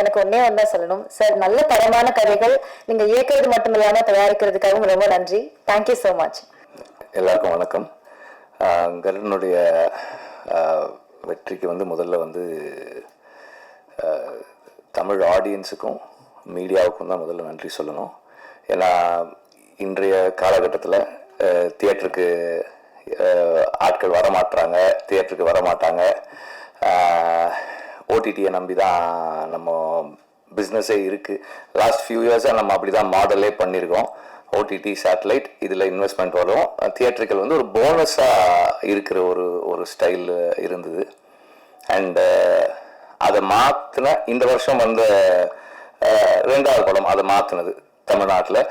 எனக்கு ஒன்னே ஒன்றா சொல்லணும். சார் நல்ல தரமான கதைகள் நீங்க இயக்கிறது மட்டும் இல்லாம தயாரிக்கிறதுக்காகவும் ரொம்ப நன்றி. தேங்க்யூ ஸோ மச் எல்லாருக்கும் வணக்கம். கருடனுடைய வெற்றிக்கு வந்து முதல்ல வந்து தமிழ் ஆடியன்ஸுக்கும் மீடியாவுக்கும் தான் முதல்ல நன்றி சொல்லணும். ஏன்னா இன்றைய காலகட்டத்தில் தியேட்டருக்கு ஆட்கள் வரமாட்றாங்க தியேட்டருக்கு வரமாட்டாங்க. ஓடிடியை நம்பி தான் நம்ம பிஸ்னஸே இருக்குது லாஸ்ட் ஃபியூ இயர்ஸாக நம்ம அப்படி தான் மாடலே பண்ணியிருக்கோம் ஓடிடி சேட்டலைட் இதில் இன்வெஸ்ட்மெண்ட் வரும். தியேட்டர்கள் வந்து ஒரு போனஸாக இருக்கிற ஒரு ஒரு ஸ்டைல் இருந்தது. அண்டு அதை மாற்றின இந்த வருஷம் வந்த ரெண்டாவது படம் அதை மாற்றினது தமிழ்நாட்டில்.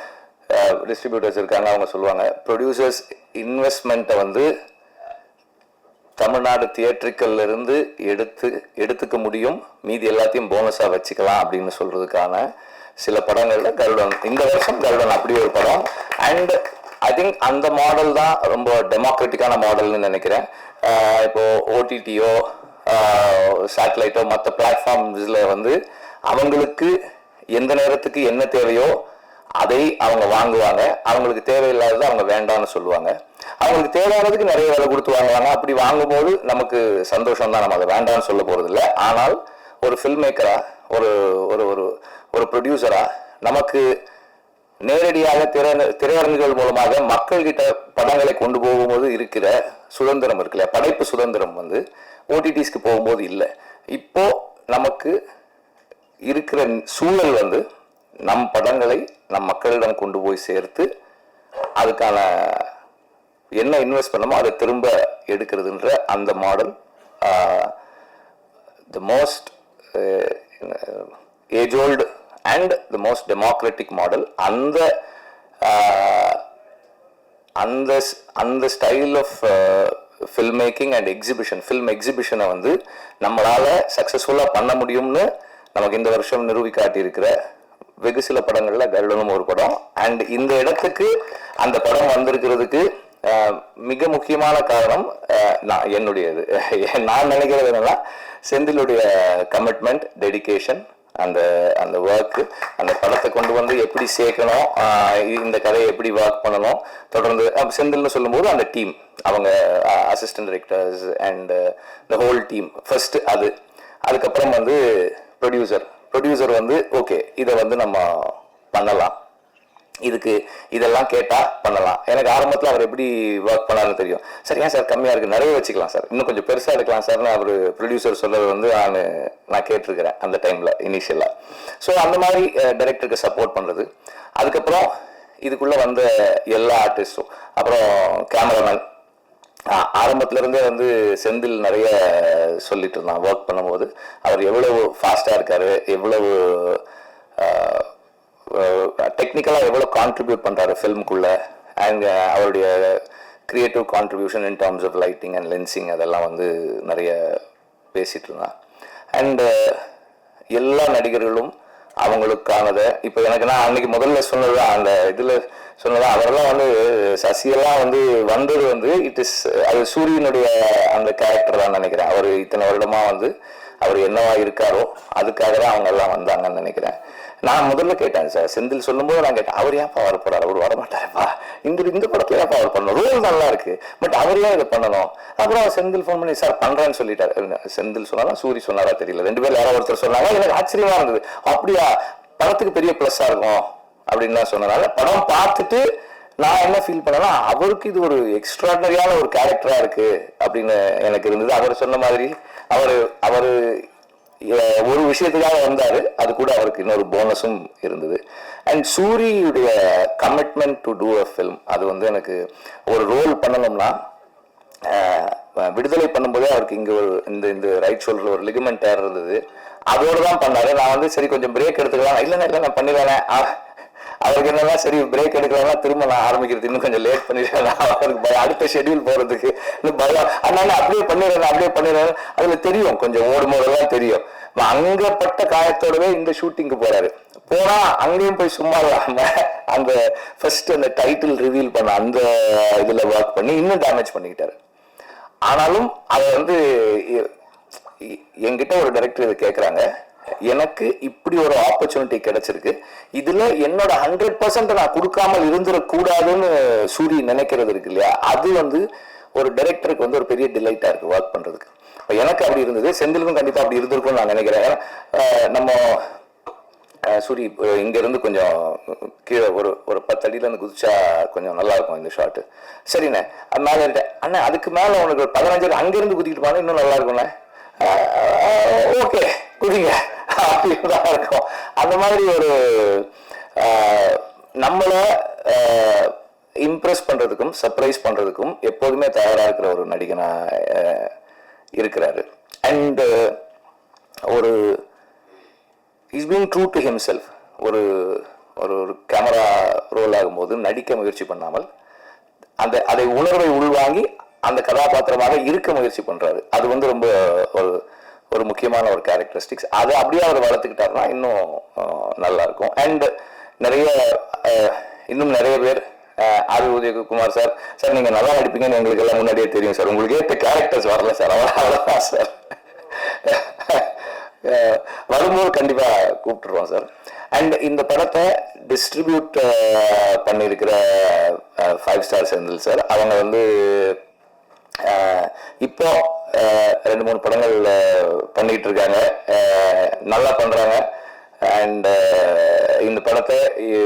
டிஸ்ட்ரிபியூட்டர்ஸ் இருக்காங்க அவங்க சொல்லுவாங்க ப்ரொடியூசர்ஸ் இன்வெஸ்ட்மெண்ட்டை வந்து தமிழ்நாடு தியேட்டருக்கல்ல இருந்து எடுத்து எடுத்துக்க முடியும். மீதி எல்லாத்தையும் போனஸா வச்சுக்கலாம் அப்படின்னு சொல்றதுக்கான சில படங்கள்ல கருடன். இந்த வருஷம் கருடன் அப்படி ஒரு படம். அண்ட் ஐ திங்க் அந்த மாடல் தான் ரொம்ப டெமோக்ராட்டிக்கான மாடல்னு நினைக்கிறேன். இப்போது இப்போ ஓடிடியோ சேட்டலைட்டோ மற்ற பிளாட்ஃபார்ம்ஸில் வந்து அவங்களுக்கு எந்த நேரத்துக்கு என்ன தேவையோ அதை அவங்க வாங்குவாங்க. அவங்களுக்கு தேவையில்லாதது அவங்க வேண்டாம்னு சொல்லுவாங்க. அவங்களுக்கு தேவையானதுக்கு நிறைய விலை கொடுத்து வாங்குவாங்க அப்படி வாங்கும்போது நமக்கு சந்தோஷம் தான் நம்ம அதை வேண்டாம்னு சொல்ல போறது இல்லை ஆனால் ஒரு ஃபில்ம் மேக்கரா ஒரு ஒரு ஒரு ஒரு ப்ரொடியூசரா நமக்கு நேரடியாக திரை திரையரங்குகள் மூலமாக மக்கள்கிட்ட படங்களை கொண்டு போகும்போது இருக்கிற சுதந்திரம் இருக்குல்ல படைப்பு சுதந்திரம் வந்து ஓடிடிஸ்க்கு போகும்போது இல்லை. இப்போ நமக்கு இருக்கிற சூழல் வந்து நம் படங்களை நம் மக்களிடம் கொண்டு போய் சேர்த்து அதுக்கான என்ன இன்வெஸ்ட் பண்ணமோ அதை திரும்ப எடுக்கிறதுன்ற அந்த model the most age old and the most democratic model அந்த அந்த ஸ்- அந்த style of film making and exhibition film எக்ஸிபிஷனை வந்து நம்மளால் சக்ஸஸ்ஃபுல்லாக பண்ண முடியும்னு நமக்கு இந்த வருஷம் நிரூபிக்காட்டியிருக்கிற வெகு சில படங்களில் கருடனும் ஒரு படம். அண்ட் இந்த இடத்துக்கு அந்த படம் வந்திருக்கிறதுக்கு மிக முக்கியமான காரணம் நான் என்னுடையது. நான் நினைக்கிறது என்னன்னா செந்திலுடைய கமிட்மெண்ட் டெடிகேஷன் அந்த அந்த ஒர்க்கு அந்த படத்தை கொண்டு வந்து எப்படி சேர்க்கணும் இந்த கதையை எப்படி ஒர்க் பண்ணணும் தொடர்ந்து செந்தில்னு சொல்லும்போது அந்த டீம் அவங்க assistant directors and the whole team first அது. அதுக்கப்புறம் வந்து ப்ரொடியூசர் ப்ரொடியூசர் வந்து ஓகே இதை வந்து நம்ம பண்ணலாம். இதுக்கு இதெல்லாம் கேட்டால் பண்ணலாம். எனக்கு ஆரம்பத்தில் அவர் எப்படி ஒர்க் பண்ணாருன்னு தெரியும். சார் ஏன் சார் கம்மியாக இருக்குது நிறைய வச்சுக்கலாம் சார். இன்னும் கொஞ்சம் பெருசாக எடுக்கலாம் சார்னு அவர் ப்ரொடியூசர் சொல்கிறது வந்து நான் நான் கேட்டிருக்கிறேன் அந்த டைமில் இனிஷியலாக ஸோ அந்த மாதிரி டைரக்டருக்கு சப்போர்ட் பண்ணுறது அதுக்கப்புறம் இதுக்குள்ளே வந்த எல்லா ஆர்டிஸ்ட்டும் அப்புறம் கேமராமேன் ஆரம்பத்துலேருந்தே வந்து செந்தில் நிறைய சொல்லிட்டு இருந்தான் ஒர்க் பண்ணும்போது. அவர் எவ்வளவு ஃபாஸ்ட்டாக இருக்கார் எவ்வளவு டெக்னிக்கலாக எவ்வளோ கான்ட்ரிபியூட் பண்ணுறாரு ஃபிலிம்குள்ளே அண்ட் அவருடைய creative contribution in terms of lighting and lensing அதெல்லாம் வந்து நிறைய பேசிகிட்டு இருந்தான் அண்டு uh, எல்லா நடிகர்களும் அவங்களுக்கானதை இப்போ எனக்கு நான் அன்னைக்கு முதல்ல சொன்னது அந்த இதில் சொன்னது அவரெல்லாம் வந்து சசியெல்லாம் வந்து வந்தது வந்து இட் இஸ் அது சூரியனுடைய அந்த கேரக்டர் தான் நினைக்கிறேன். அவர் இத்தனை வருடமாக வந்து அவர் என்னவா இருக்காரோ அதுக்காக தான் அவங்க எல்லாம் வந்தாங்கன்னு நினைக்கிறேன். நான் முதல்ல கேட்டேன் சார். செந்தில் சொல்லும்போது நான் கேட்டேன் அவர் ஏன்ப்பா வர போறாரு அவர் வரமாட்டாருப்பா. இந்த இந்த படத்துல ஏன்ப்பா அவர் பண்ணணும்? ரோல் நல்லா இருக்கு. பட் அவர் ஏன் இதை பண்ணணும்? அப்புறம் செந்தில் ஃபோன் பண்ணி சார் பண்றேன்னு சொல்லிட்டாரு. செந்தில் சொன்னாரா? சூரி சொன்னாரா தெரியல. ரெண்டு பேரும் யாரோ ஒருத்தர் சொன்னாங்க. எனக்கு ஆச்சரியமா இருந்தது. அப்படியா? படத்துக்கு பெரிய பிளஸ்ஸா இருக்கும். அப்படின்னு தான் சொன்னனால படம் பார்த்துட்டு நான் என்ன ஃபீல் பண்ணேன்னா அவருக்கு இது ஒரு எக்ஸ்ட்ராடனரியான ஒரு கேரக்டரா இருக்கு அப்படின்னு எனக்கு இருந்தது. அவர் சொன்ன மாதிரி அவர் அவர் ஒரு விஷயத்துக்காக வந்தார். அது கூட அவருக்கு இன்னொரு போனஸும் இருந்தது. And சூரியுடைய commitment to to a film அது வந்து எனக்கு ஒரு ரோல் பண்ணணும்னா விடுதலை பண்ணும்போதே அவருக்கு இங்கே ஒரு இந்த இந்த ரைட் ஷோல்டர் ஒரு லிகமெண்ட் டேர் இருந்தது. அதோடு தான் பண்ணார். நான் வந்து சரி கொஞ்சம் பிரேக் எடுத்துக்கலாம். இல்லைன்னா இல்லை நான் பண்ணிடுவேன் அவருக்கு என்னன்னா சரி பிரேக் எடுக்கலாம் திரும்ப நான் ஆரம்பிக்கிறது இன்னும் கொஞ்சம் லேட் பண்ணிடுறேன். அவருக்கு பயம் அடுத்த ஷெடியூல் போறதுக்கு இன்னும் பயம். அதனால அப்படியே பண்ணிடுறேன் அப்படியே பண்ணிடுறேன். அதுல தெரியும் கொஞ்சம் ஓடும் போதெல்லாம் தெரியும் அங்கப்பட்ட காயத்தோடவே இந்த ஷூட்டிங்க்கு போறாரு. போனா அங்கேயும் போய் சும்மா இல்லாம அந்த ஃபர்ஸ்ட் அந்த டைட்டில் ரிவீல் பண்ண அந்த இதுல ஒர்க் பண்ணி இன்னும் டேமேஜ் பண்ணிக்கிட்டாரு. ஆனாலும் அதை வந்து என்கிட்ட ஒரு டைரக்டர் இதை கேட்குறாங்க எனக்கு இப்படி ஒரு ஆப்பர்ச்சுனிட்டி கிடைச்சிருக்கு. இதுல என்னோட ஹண்ட்ரட் பர்சன்ட் நான் கொடுக்காமல் இருந்துடக்கூடாதுன்னு சூரி நினைக்கிறது இருக்கு இல்லையா? அது வந்து ஒரு டைரக்டருக்கு வந்து ஒரு பெரிய டிலைட்டா இருக்கு ஒர்க் பண்றதுக்கு. எனக்கு அப்படி இருந்தது செந்திலுக்கும் கண்டிப்பா அப்படி இருந்திருக்கும்னு நான் நினைக்கிறேன். நம்ம சூரி இங்கேருந்து இங்க இருந்து கொஞ்சம் கீழே ஒரு ஒரு பத்து அடியில இருந்து குதிச்சா கொஞ்சம் நல்லா இருக்கும் இந்த ஷாட் சரிண்ணே அது மேல அண்ணா அதுக்கு மேல உனக்கு பதினஞ்சு அங்கேருந்து குதிக்கிட்டு போனா இன்னும் நல்லா இருக்கும்ண்ணே. ஓகே குதிங்க அப்படின்னு தான் இருக்கும். அந்த மாதிரி ஒரு நம்மளை இம்ப்ரெஸ் பண்ணுறதுக்கும் சர்ப்ரைஸ் பண்ணுறதுக்கும் எப்போதுமே தயாராக இருக்கிற ஒரு நடிகனாக இருக்கிறாரு. அண்டு ஒரு is being true to himself ஒரு ஒரு ஒரு கேமரா ரோல் ஆகும்போது நடிக்க முயற்சி பண்ணாமல் அந்த அதை உணர்வை உள்வாங்கி அந்த கதாபாத்திரமாக இருக்க முயற்சி பண்ணுறாரு அது வந்து ரொம்ப ஒரு ஒரு முக்கியமான ஒரு கேரக்டரிஸ்டிக்ஸ் அதை அப்படியே அவர் வளர்த்துக்கிட்டாருன்னா இன்னும் நல்லாயிருக்கும். அண்டு அண்ட் நிறைய இன்னும் நிறைய பேர் ஆர் உதயகுமார் சார் சார் நீங்கள் நல்லா நடிப்பீங்கன்னு எங்களுக்கு எல்லாம் முன்னாடியே தெரியும் சார். உங்களுக்கு ஏற்ற கேரக்டர்ஸ் வரல சார். அவ்வளோ அவ்வளோதான் சார். வரும்போது கண்டிப்பாக கூப்பிட்டுருவோம் சார். அண்ட் இந்த படத்தை டிஸ்ட்ரிபியூட் பண்ணியிருக்கிற ஃபைவ் ஸ்டார் செந்தில் சார் அவங்க வந்து இப்போ ரெண்டு மூணு படங்கள் அஹ், பண்ணிட்டு இருக்காங்க. நல்லா பண்றாங்க. அண்ட் இந்த படத்தை சரியாக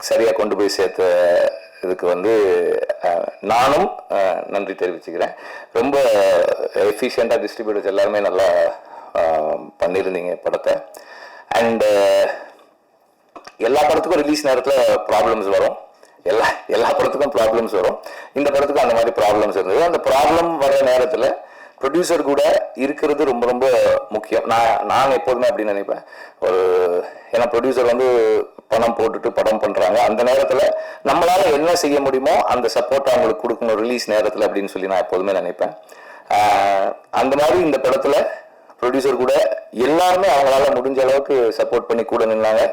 சரியா கொண்டு போய் சேர்த்த இதுக்கு வந்து நானும் நன்றி தெரிவிச்சுக்கிறேன். ரொம்ப எஃபிஷியண்டாக டிஸ்ட்ரிபியூட்டர்ஸ் எல்லாருமே நல்லா பண்ணியிருந்தீங்க படத்தை. அண்ட் எல்லா படத்துக்கும் ரிலீஸ் நேரத்தில் ப்ராப்ளம்ஸ் வரும். எல்லா எல்லா படத்துக்கும் ப்ராப்ளம்ஸ் வரும். இந்த படத்துக்கும் அந்த மாதிரி ப்ராப்ளம்ஸ் இருந்தது. அந்த ப்ராப்ளம் வர நேரத்தில் ப்ரொடியூசர் கூட இருக்கிறது ரொம்ப ரொம்ப முக்கியம். நான் நான் எப்போதுமே அப்படின்னு நினைப்பேன். ஒரு ஏன்னா ப்ரொடியூசர் வந்து பணம் போட்டுட்டு படம் பண்ணுறாங்க அந்த நேரத்தில் நம்மளால் என்ன செய்ய முடியுமோ அந்த சப்போர்ட் அவங்களுக்கு கொடுக்கணும் ரிலீஸ் நேரத்தில் அப்படின்னு சொல்லி நான் எப்போதுமே நினைப்பேன். அந்த மாதிரி இந்த படத்தில் ப்ரொடியூசர் கூட எல்லாருமே அவங்களால முடிஞ்ச அளவுக்கு சப்போர்ட் பண்ணி கூட நின்னாங்க.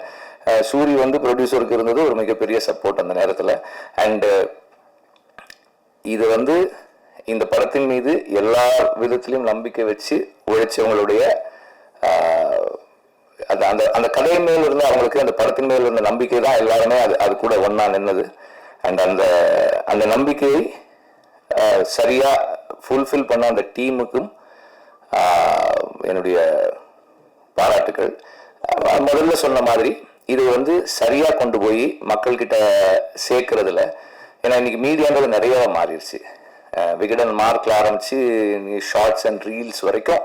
சூரி வந்து ப்ரொடியூசருக்கு இருந்தது ஒரு மிகப்பெரிய சப்போர்ட் அந்த நேரத்தில். அண்டு இது வந்து இந்த படத்தின் மீது எல்லா விதத்திலையும் நம்பிக்கை வச்சு உழைச்சவங்களுடைய அது அந்த அந்த கதை மேல் இருந்த அவங்களுக்கு அந்த படத்தின் மேல் இருந்த நம்பிக்கை தான் எல்லாருமே அது அது கூட ஒன்றா நின்னது. அண்ட் அந்த அந்த நம்பிக்கையை சரியாக ஃபுல்ஃபில் பண்ண அந்த டீமுக்கும் என்னுடைய பாராட்டுக்கள். முதல்ல சொன்ன மாதிரி இதை வந்து சரியாக கொண்டு போய் மக்கள்கிட்ட சேர்க்கறதுல ஏன்னா இன்னைக்கு மீடியான்றது நிறைய மாறிடுச்சு. விகடன் மார்க்ல ஆரம்பிச்சு ஷார்ட்ஸ் அண்ட் ரீல்ஸ் வரைக்கும்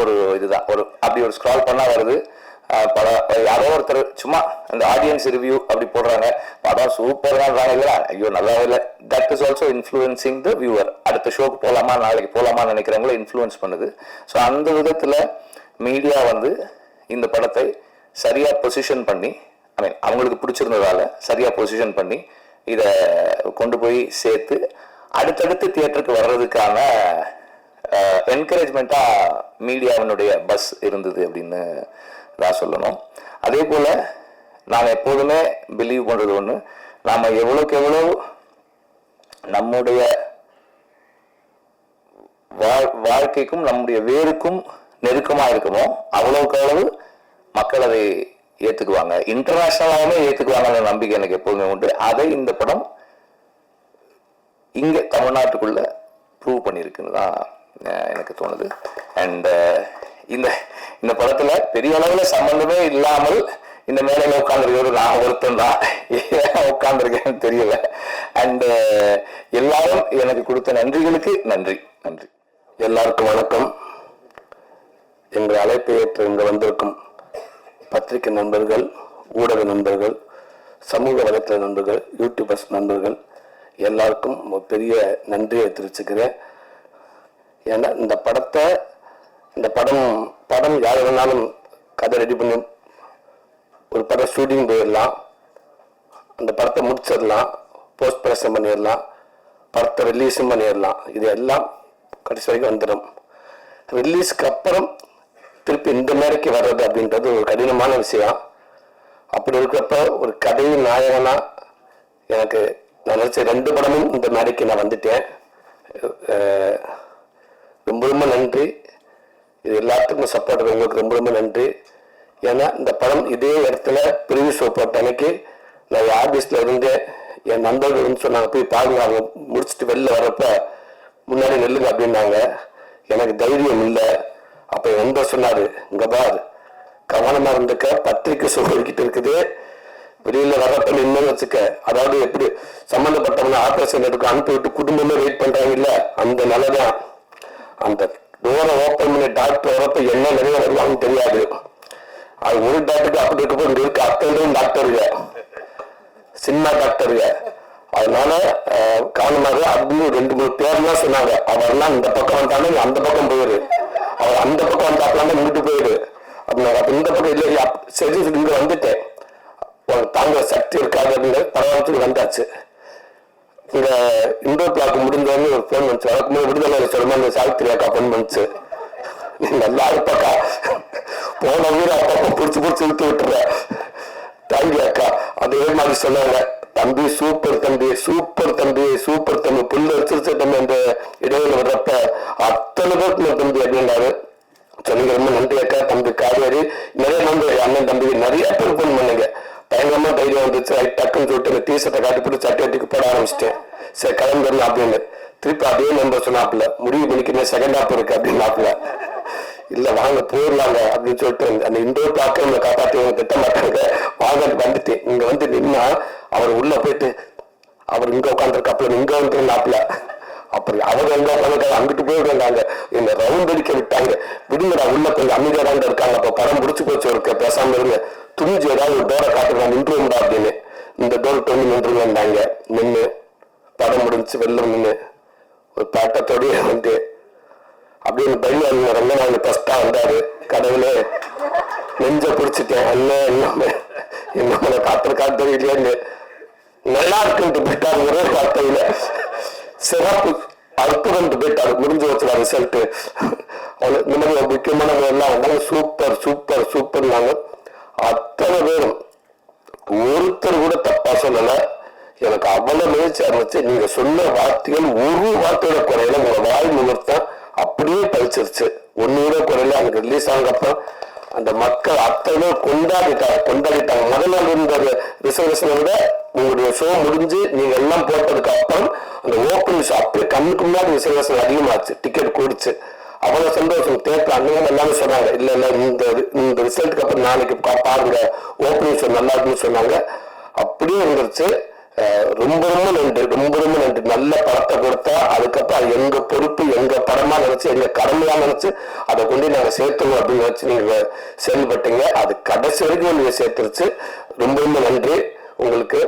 ஒரு இதுதான். ஒரு அப்படி ஒரு ஸ்க்ரால் பண்ணால் வருது. பல படம் யாரோ ஒருத்தர் சும்மா அந்த ஆடியன்ஸ் ரிவ்யூ அப்படி போடுறாங்க. படம் சூப்பர் தான் ஐயோ நல்லாவே இல்லை. That is also influencing the viewer அடுத்த ஷோக்கு போகலாமா நாளைக்கு போகலாமான்னு நினைக்கிறவங்கள இன்ஃப்ளூயன்ஸ் பண்ணுது. ஸோ அந்த விதத்தில் மீடியா வந்து இந்த படத்தை சரியாக பொசிஷன் பண்ணி ஐ மீன் அவங்களுக்கு பிடிச்சிருந்ததால சரியாக பொசிஷன் பண்ணி இதை கொண்டு போய் சேர்த்து அடுத்தடுத்து தியேட்டருக்கு வர்றதுக்கான என்கரேஜ்மெண்ட்டாக மீடியாவினுடைய பஸ் இருந்தது அப்படின்னு தான் சொல்லணும். அதே போல் நாம் எப்போதுமே பிலீவ் பண்ணுறது ஒன்று நாம் எவ்வளோக்கு எவ்வளோ நம்முடைய வாழ்- வாழ்க்கைக்கும் நம்முடைய வேருக்கும் நெருக்கமாக இருக்குமோ அவ்வளோக்கு அவ்வளவு மக்கள் அதை ஏற்றுக்குவாங்க இன்டர்நேஷ்னலாகவுமே ஏற்றுக்குவாங்கன்ற நம்பிக்கை எனக்கு எப்போதுமே உண்டு. அதை இந்த படம் இங்கே தமிழ்நாட்டுக்குள்ள ப்ரூவ் பண்ணியிருக்குன்னு தான் எனக்கு தோணுது. அண்ட் இந்த இந்த படத்தில் பெரிய அளவில் சம்மந்தமே இல்லாமல் இந்த மேலையில உட்காந்துருக்கிறது நான் ஒருத்தன் தான். ஏன் உட்காந்துருக்கேன்னு தெரியல. அண்ட் எல்லாரும் எனக்கு கொடுத்த நன்றிகளுக்கு நன்றி. நன்றி. எல்லாருக்கும் வணக்கம். எங்கள் அழைப்பை ஏற்று இங்கு வந்திருக்கும் பத்திரிகை நண்பர்கள் ஊடக நண்பர்கள் சமூக வலைத்தள நண்பர்கள் யூடியூபர்ஸ் நண்பர்கள் எல்லாருக்கும் பெரிய நன்றியை தெரிவிச்சுக்கிறேன். ஏன்னா இந்த படத்தை இந்த படம் படம் யார் வேணாலும் கதை ரெடி பண்ணி ஒரு படம் ஷூட்டிங் போயிடலாம். அந்த படத்தை முடிச்சிடலாம் போஸ்ட் ப்ரொடக்ஷன் பண்ணிடலாம் படத்தை ரிலீஸும் பண்ணிடலாம். இது எல்லாம் கடைசி வரைக்கும் வந்துடும். ரிலீஸ்க்கு அப்புறம் திருப்பி இந்த மாதிரிக்கு வர்றது அப்படின்றது ஒரு கடினமான விஷயம். அப்படி இருக்கிறப்ப ஒரு கதை நாயகனா எனக்கு நான் நினச்ச ரெண்டு படமும் இந்த மேடைக்கு நான் வந்துட்டேன். ரொம்ப ரொம்ப நன்றி. இது எல்லாத்துக்கும் சப்போர்ட் பண்ணுறவங்களுக்கு ரொம்ப ரொம்ப நன்றி. ஏன்னா இந்த படம் இதே இடத்துல பிரிவு ஷோ போட்ட அன்னைக்கு நான் ஆஃபீஸில் இருந்து என் நண்பர்கள் வந்து சொன்னாங்க போய் பாருங்க அவங்க முடிச்சுட்டு வெளில வரப்போ முன்னாடி நெல்லுங்க அப்படின்னாங்க. எனக்கு தைரியம் இல்லை. அப்ப என் சொன்னாரு இங்க பார் கவனமா இருந்துக்க பத்திரிக்கை சொல்லிக்கிட்டு இருக்குது. வெளியில வர்றப்ப நின்னு வச்சுக்க. அதாவது எப்படி சம்பந்தப்பட்டவங்க ஆபரேஷன் எடுக்க அனுப்பிவிட்டு குடும்பமே வெயிட் பண்றாங்க இல்ல அந்த நிலைதான். அந்த டோரை ஓப்பன் பண்ணி டாக்டர் வரப்ப என்ன நிலையில வருவாங்கன்னு தெரியாது. அது ஒரு டாக்டருக்கு அப்படி இருக்க போய் இருக்கு அத்தனையும் டாக்டருங்க சின்ன டாக்டருங்க அதனால காரணமாக அப்படின்னு ரெண்டு மூணு பேர்லாம் சொன்னாங்க. அவர்லாம் இந்த பக்கம் வந்தாலும் அந்த பக்கம் போயிரு. அவர் அந்த பக்கம் வந்தாப்பெல்லாம் இங்கிட்டு போயிரு. அப்படின்னாங்க இந்த பக்கம் இல்லை அப்~ சரி இங்க வந்துட்டேன் தாங்க சக்தி இருக்காதுன்னு பரவாயில்ல வந்தாச்சு. இங்க இண்டோர் பிளாக் முடிஞ்சவங்க ஒரு ஃபோன் வந்துச்சு. வழக்கமாக விடுதலை சொல்லுமா இந்த சாவித்திரி அக்கா ஃபோன் பண்ணுச்சு நல்லா இருப்பாக்கா போன ஊர் அப்பப்போ பிடிச்சி பிடிச்சி விட்டு விட்டுற. தேங்க்யூ அக்கா அதே மாதிரி சொன்னாங்க. தம்பி சூப்பர் தம்பி சூப்பர் தம்பி சூப்பர் தம்பி புல்லு வச்சிருச்சு தம்பி அந்த இடையில வர்றப்ப அத்தனை பேருக்கு தம்பி அப்படின்னாரு. சொல்லுங்க ரொம்ப நன்றி அக்கா தம்பி காவேரி. நிறைய நம்பி அண்ணன் தம்பி நிறைய பேர் ஃபோன் பண்ணுங்க. பயங்கரமா தைரியம் வந்துச்சு. ரைட் டக்குன்னு சொல்லிட்டு அந்த டீஷர்ட்டை காட்டி போட்டு சட்டை அட்டிக்கு போட ஆரம்பிச்சிட்டேன். சரி கிளம்பிடலாம் அப்படின்னு. திருப்பி அதே நம்பர் சொன்னாப்புல. முடிவு பண்ணிக்கிறேன் செகண்ட் ஆப் இருக்கு அப்படின்னாப்புல. இல்ல வாங்க போயிடலாங்க அப்படின்னு சொல்லிட்டு அந்த இண்டோர் பிளாக்கை காப்பாற்றி அவங்க திட்ட மாட்டாங்க. வாங்க வந்துட்டு இங்க வந்து நின்னா அவர் உள்ள போயிட்டு அவர் இங்க உட்காந்துருக்காப்புல இங்க வந்துருந்தாப்புல. அப்படி அவர் எங்க உட்காந்துருக்காரு அங்கிட்டு போய் விடுறாங்க என்ன ரவுண்ட் அடிக்க விட்டாங்க. விடுங்கடா உள்ள கொஞ்சம் அமைதியா இருக்காங்க. அப்ப படம் முடிச்சு போச்சு ஒரு பேசாம இருங்க. துணிஞ்சு ஏதாவது ஒரு டோரை காட்டுறாங்க நின்றுடா அப்படின்னு. இந்த டோர் தோண்டி நின்றுங்க நின்று படம் முடிஞ்சு வெளில நின்று ஒரு பாட்டத்தோடய வந்து அப்படின்னு பையன் ரங்கநாதன் ஃபஸ்ட்டா வந்தாரு. கடவுளே நெஞ்ச பிடிச்சிட்டேன். அண்ணன் என்ன என்ன பார்த்துருக்கா தெரியலையேன்னு. நல்லா இருக்குன்ட்டு போயிட்டாரு ஒரே வார்த்தையில சிறப்பு அற்புதம் போயிட்டாரு முடிஞ்சு வச்சுருவாரு ரிசல்ட் இந்த மாதிரி ஒரு முக்கியமானவங்க எல்லாம் அவங்களும் சூப்பர் சூப்பர் சூப்பர்னாங்க அத்தனை பேரும் ஒருத்தர் கூட தப்பா சொல்லல. எனக்கு அவ்வளவு முயற்சி இருந்துச்சு. நீங்க சொன்ன வார்த்தைகள் ஒரு வார்த்தையோட குறையில. உங்க வாய் நிமிர்த்தம் அப்படியே பழிச்சிருச்சு. ஒன்னு கூட குறையில. அங்க ரிலீஸ் ஆனப்ப அந்த மக்கள் அத்தனை கொண்டாடிட்டாங்க கொண்டாடிட்டாங்க முதல் நாள் இருந்த ரிசர்வேஷனை விட உங்களுடைய ஷோ முடிஞ்சு நீங்க எல்லாம் போட்டதுக்கு அப்புறம் அந்த ஓப்பன் ஷோ அப்படியே கண்ணுக்கு முன்னாடி ரிசர்வேஷன் அதிகமாச்சு டிக்கெட் கொடுத்து அவ்வளவு சந்தோஷம். தேட்டர் அண்ணன் எல்லாமே சொன்னாங்க இல்ல இல்ல இந்த இந்த ரிசல்ட்டுக்கு அப்புறம் நாளைக்கு பாருங்க ஓப்பனிங் ஷோ நல்லா இருக்குன்னு சொன்னாங்க. அப்படியே இருந்துருச்சு ரொம்ப ரொம்ப நன்றி ரொம்ப ரொம்ப நன்றி. நல்ல படத்தை கொடுத்தா அதுக்கப்புறம் அது எங்க பொறுப்பு எங்க படமா நினைச்சு எங்க கடமையா நினைச்சு அதை கொண்டு நாங்க சேர்த்துவோம் அப்படின்னு நினைச்சு நீங்க செயல்பட்டீங்க. அது கடைசி வரைக்கும் நீங்க சேர்த்துருச்சு. ரொம்ப ரொம்ப நன்றி. உங்களுக்கு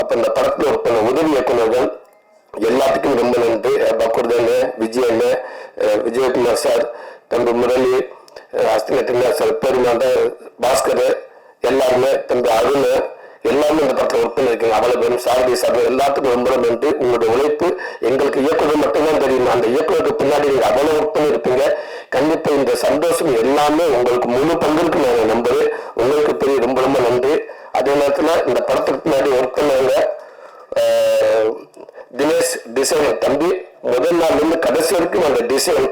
அப்ப இந்த படத்துல ஒரு பண்ண உதவி இயக்குநர்கள் எல்லாத்துக்கும் ரொம்ப நன்றி. பக்குர்தன் விஜயன் விஜயகுமார் சார் தம்பி முரளி அஸ்தினத்தினார் சார் பெருமாண்ட பாஸ்கர் எல்லாருமே தம்பி அருண் எல்லாமே இந்த படத்தில் ஒர்க் இருக்குங்க அவ்வளவு பேரும் சாரதி சார் எல்லாத்துக்கும் ரொம்ப ரொம்ப நன்றி. உங்களுடைய உழைப்பு எங்களுக்கு இயக்குநர் மட்டும்தான் தெரியும்? அந்த இயக்குநருக்கு பின்னாடி நீங்க அவ்வளவு ஒர்க் பண்ணிருப்பீங்க கண்டிப்பா இந்த சந்தோஷம் எல்லாமே உங்களுக்கு முழு பங்கிற்கு நான் நம்புறேன். உங்களுக்கு பெரிய ரொம்ப ரொம்ப நன்றி. அதே நேரத்துல இந்த படத்துக்கு பின்னாடி ஒர்க் பண்ணவங்க தினேஷ் டிசைனர் தம்பி முதல் நாள்ல இருந்து கடைசி வரைக்கும் அந்த டிசைன்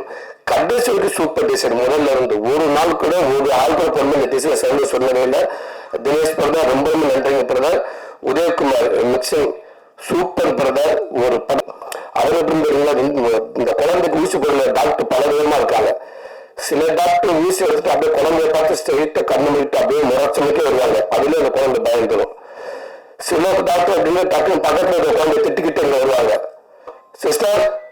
கடைசி வரைக்கும் சூப்பர் டிசைன் முதல்ல இருந்து ஒரு நாள் கூட ஒரு ஆள் கூட பொண்ணு இந்த டிசைன் சேர்ந்து சொன்னதே இல்லை. தினேஷ் பிரதர் ரொம்ப ரொம்ப நன்றிங்க brother Udayakumar mixing super brother ஒரு படம் அவர் எப்படி இந்த- குழந்தைக்கு ஊசி போடுற டாக்டர் பல விதமா இருக்காங்க. சில டாக்டர் ஊசி எடுத்துட்டு அப்படியே குழந்தைய பார்த்து ஸ்ட்ரெயிட்டா கண்ணு முடிட்டு அப்படியே முறைச்சமைக்கே வருவாங்க. அதுல அந்த குழந்தை பயந்துடும் சில டாக்டர் அப்படின்னு டக்குன்னு பக்கத்துல இருக்க குழந்தை திட்டுக்கிட்டே வருவாங்க. சிஸ்டர்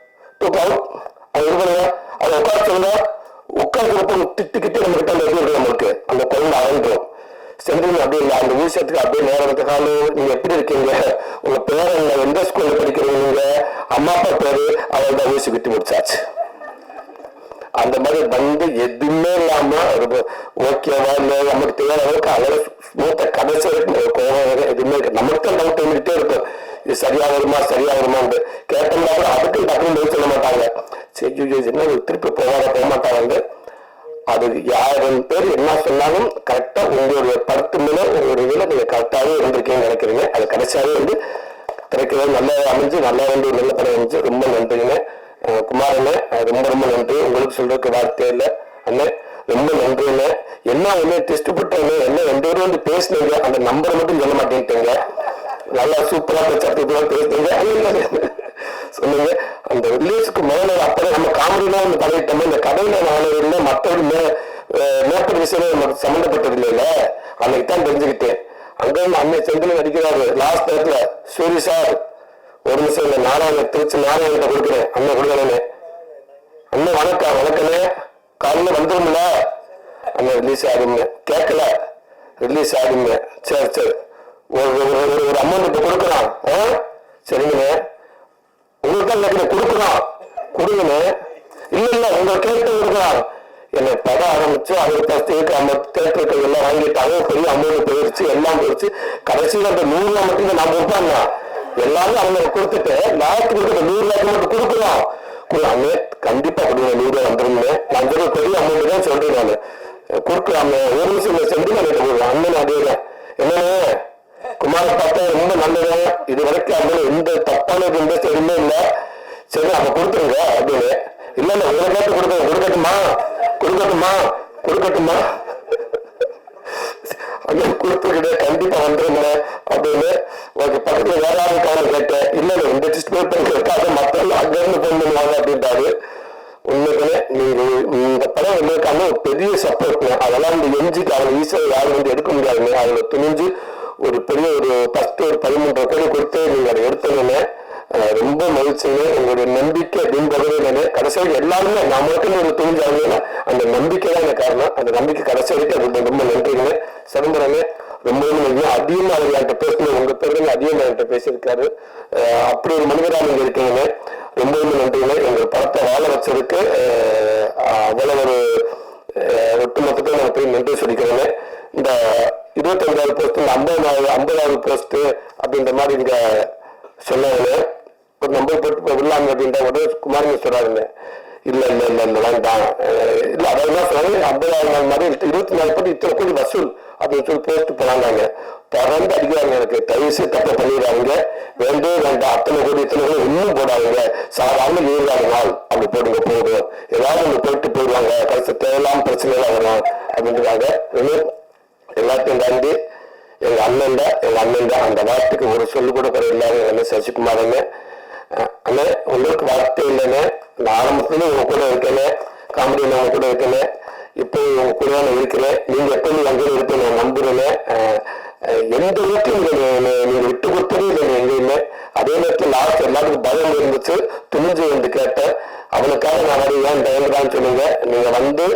அப்படியே நீங்க எப்படி இருக்கீங்க? உங்க பேர் என்ன எந்த ஸ்கூல்ல படிக்கிறீங்க நீங்க? அம்மா அப்பா பேரு அவள் ஊசி விட்டு முடிச்சாச்சு. அந்த மாதிரி வந்து எதுவுமே இல்லாம ஒரு ஓகேவா இல்ல நமக்கு தேவையான அளவுக்கு அவ்வளவு மூத்த கடைசி வரைக்கும் கோவம் எதுவுமே இருக்கு நமக்கு தான் டவுட் வந்துகிட்டே இருக்கும். இது சரியா வருமா சரியா வருமான்னு கேட்டோம்னா அதுக்கு டக்குன்னு சொல்ல மாட்டாங்க. சரி என்ன திருப்பி போகாத போக மாட்டாங்க அது யாரும் பேர் என்ன சொன்னாலும் கரெக்டா உங்களுடைய படத்து மேல ஒரு இதுல நீங்க கரெக்டாவே இருந்திருக்கீங்கன்னு நினைக்கிறீங்க. அது கடைசியாவே வந்து கிடைக்கவே நல்லா அமைஞ்சு நல்லா வந்து நல்ல படம் அமைஞ்சு ரொம்ப நன்றிங்க. அஹ் குமாரண்ணே ரொம்ப ரொம்ப நன்றி. உங்களுக்கு சொல்றதுக்கு வார்த்தை இல்லை. அண்ணே ரொம்ப நன்றிண்ணே என்ன ஒண்ணு டெஸ்ட் போட்டாங்க? என்ன ரெண்டு பேரும் வந்து பேசுனீங்க? அந்த நம்பரை மட்டும் சொல்ல மாட்டேன்ட்டீங்க. நல்லா சூப்பரா சத்தியப்பெல்லாம் பேசுனீங்க. சொல்லுங்க. அந்த ரிலீஸ்க்கு முதல்ல அப்பதான் நம்ம காமெடியெல்லாம் வந்து பழகிட்டோம் இந்த கதையில நான் இல்லை மற்றபடி மே மேற்படி விஷயம் நமக்கு சம்மந்தப்பட்டது இல்லைல்ல. அன்னைக்கு தான் தெரிஞ்சுக்கிட்டேன். அங்கே வந்து அன்னை செந்தில் நடிக்கிறாரு. லாஸ்ட் நேரத்துல சூரி சார். ஒரு நிமிஷம் இல்லை நாராயண திருச்சி நாராயணத்தை கொடுக்குறேன். அண்ணன் கொடுக்குறேன்னு அண்ணன் வணக்கம் வணக்கண்ணே. காலையில் வந்துடும்ல அண்ணன் ரிலீஸ் ஆகுங்க கேட்கல. ரிலீஸ் ஆகுங்க சரி சரி. ஒரு ஒரு ஒரு- ஒரு அமௌண்ட் இப்போ கொடுக்குறான் ஆ? சரிங்கண்ணே. உங்களுக்கு தான் எனக்கு கொடுங்கன்னு இல்ல இல்ல உங்க கேட்டு கொடுக்குறான் என்னை பட ஆரம்பிச்சு அவர் தேட்டருக்கு அந்த தேட்டருக்கு எல்லாம் வாங்கிட்டாங்க பெரிய அமௌண்ட் போயிருச்சு எல்லாம் போயிருச்சு. கடைசியில் அந்த நூறுல மட்டும் நான் கொடுத்தாங்க. எல்லாரும் அவங்க கொடுத்துட்டு லாஸ்ட் கொடுக்குற நூறு ரூபாய்க்கு மட்டும் கொடுக்குறோம் அண்ணே கண்டிப்பா கொடுங்க நூறு ரூபா வந்துருங்க நான் சொல்ற பெரிய அமௌண்ட் தான் சொல்றேன் நான். கொடுக்கலாமே ஒரு நிமிஷம் இந்த சென்டிமெண்ட் கொடுக்குறேன் அண்ணன் அதே என்னன்னு குமார பார்த்தா ரொம்ப நல்லது. இது வரைக்கும் அதுல எந்த தப்பான இன்ட்ரெஸ்ட் எதுவுமே இல்லை. சரி அப்ப கொடுத்துருங்க அப்படின்னு. இல்ல இல்ல உங்களை கேட்டு கொடுக்க கொடுக்கட்டுமா? கொடுக்கட்டுமா? கொடுக்கட்டுமா? அங்க கொடுத்துக்கிட்டு கண்டிப்பா வந்துருங்க அப்படின்னு. ஓகே பக்கத்துல வேற யாருக்கான கேட்டேன். இல்ல இல்ல இந்த டெஸ்ட் பேப்பர் இருக்காது. மத்த அங்க இருந்து போன் பண்ணுவாங்க அப்படின்றாரு. உண்மைகளே நீங்க இந்த படம் எங்களுக்கான ஒரு பெரிய சப்போர்ட் அதெல்லாம் இந்த எஞ்சிக்கு அவங்க ஈஸியாக யாரும் வந்து எடுக்க முடியாதுங்க. அவங்க துணிஞ்சு ஒரு பெரிய ஒரு பத்து ஒரு பதிமூன்று கோடி கொடுத்து நீங்க அதை எடுத்தீங்கன்னு ரொம்ப மகிழ்ச்சிங்க. உங்களுடைய நம்பிக்கை அப்படின்றதே நான் கடைசியாக எல்லாருமே நான் மட்டும் ஒரு துணிஞ்சாங்கன்னா அந்த நம்பிக்கை தான் எனக்கு காரணம். அந்த நம்பிக்கை கடைசி வரைக்கும் ரொம்ப ரொம்ப நன்றிங்க. சிதம்பரமே ரொம்ப ரொம்ப அதிகமாக அவர் என்கிட்ட பேசணும் உங்க பேருங்க அதிகமாக என்கிட்ட பேசியிருக்காரு. அப்படி ஒரு மனிதராக நீங்க இருக்கீங்க ரொம்ப ரொம்ப நன்றிங்க. எங்கள் படத்தை வாழ வச்சதுக்கு அவ்வளவு ஒரு ஒட்டுமொத்தத்தை நான் போய் நன்றி சொல்லிக்கிறேன் இந்த இருபத்தஞ்சாவது போஸ்ட் இந்த ஐம்பதாவது ஐம்பதாவது போஸ்ட் அப்படின்ற மாதிரி இங்க சொன்னாங்க ஒரு நம்பர் போட்டு விடலாங்க அப்படின்ற உடனே குமாரங்க சொல்றாருங்க. இல்ல இல்ல இல்ல இந்த வேண்டாம். அஹ் இல்ல அதாவது சொன்னாங்க ஐம்பதாவது நாள் மாதிரி இருபத்தி நாலு போட்டு இத்தனை கோடி வசூல் அப்படின்னு சொல்லி போஸ்ட் போனாங்க பறந்து அடிக்கிறாங்க எனக்கு தயவு தப்பை பண்ணிடுறாங்க வேண்டே வேண்டாம். அத்தனை கோடி இத்தனை கோடி இன்னும் போடாதுங்க. சாதாரண ஏழாவது நாள் அப்படி போடுங்க போதும் ஏதாவது ஒன்று போயிட்டு போயிடுவாங்க. கடைசி தேவையில்லாம பிரச்சனை எல்லாம் வரும் அப்படின்றாங்க. தாண்டி எங்க அண்ணன் தான் எங்க அண்ணன் தான் அந்த வார்த்தைக்கு ஒரு சொல்லு கூட குறையில்லாத என்ன சசிகுமார் அண்ணன் அண்ணே உங்களுக்கு வார்த்தை இல்லைன்னு நான் ஆரம்பத்துல உங்க கூட இருக்கேன் காமெடியில் உங்க கூட இருக்கேன் இப்போ உங்க கூட நான் இருக்கிறேன். நீங்க எப்பவுமே அங்கே இருப்பேன் நான் நம்புறேன் எந்த வீட்லையும் நீங்க விட்டு கொடுத்ததே இல்லை எங்கேயுமே. அதே நேரத்தில் லாஸ்ட் எல்லாத்துக்கும் பயம் இருந்துச்சு. துணிஞ்சு வந்து கேட்டேன். அவனுக்காக நான் வரையேன் பயந்துடான்னு சொல்லுங்க நீங்க வந்து